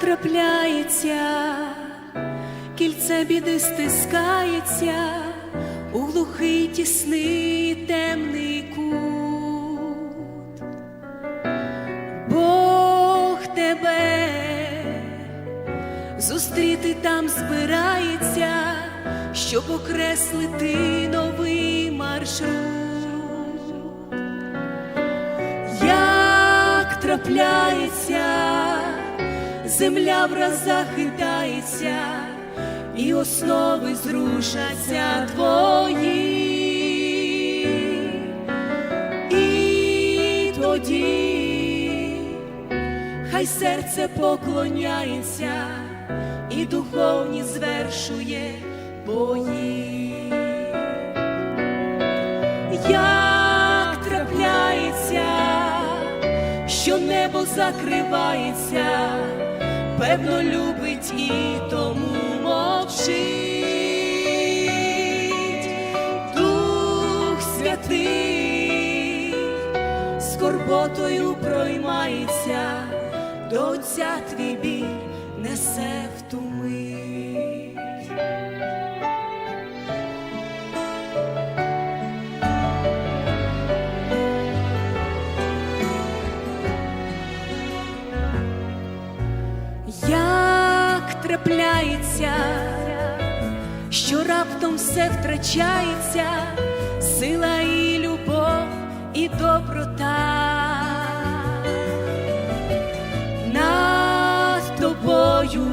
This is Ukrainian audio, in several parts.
трапляється, кільце біди стискається у глухий тісний темний кут. Бог тебе зустріти там збирається, щоб окреслити новий маршрут. Як трапляється, земля враз захитається, і основи зрушаться твої. І тоді хай серце поклоняється і духовні звершує бої. Як трапляється, що небо закривається, певно, любить і тому мовчить. Дух святий скорботою проймається, до Отця твій біль трапляється, що раптом все втрачається, сила і любов і доброта. Над тобою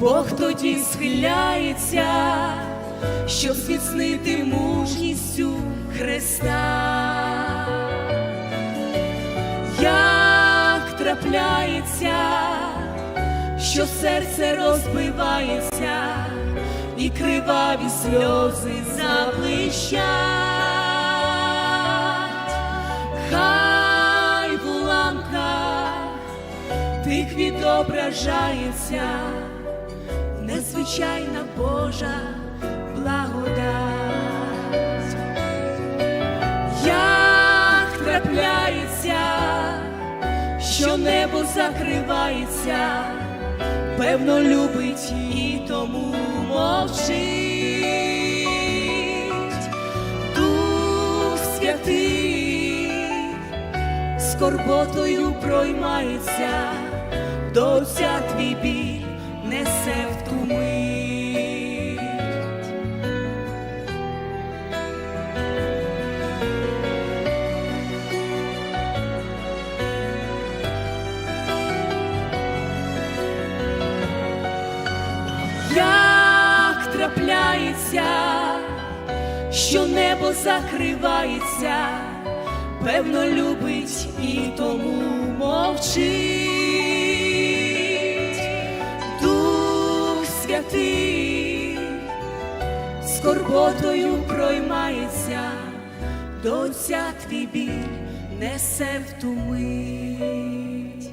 Бог тоді схиляється, щоб зміцнити мужністю Христа. Що серце розбивається, і криваві сльози заблищать, хай в уламках тих відображається незвичайна Божа благодать. Як трапляється, що небо закривається, певно, любить і тому мовчить. Дух святий скорботою проймається, до Отця твій біль несе в ту закривається, певно, любить і тому мовчить. Дух святий скорботою проймається, до Отця твій біль несе в ту мить.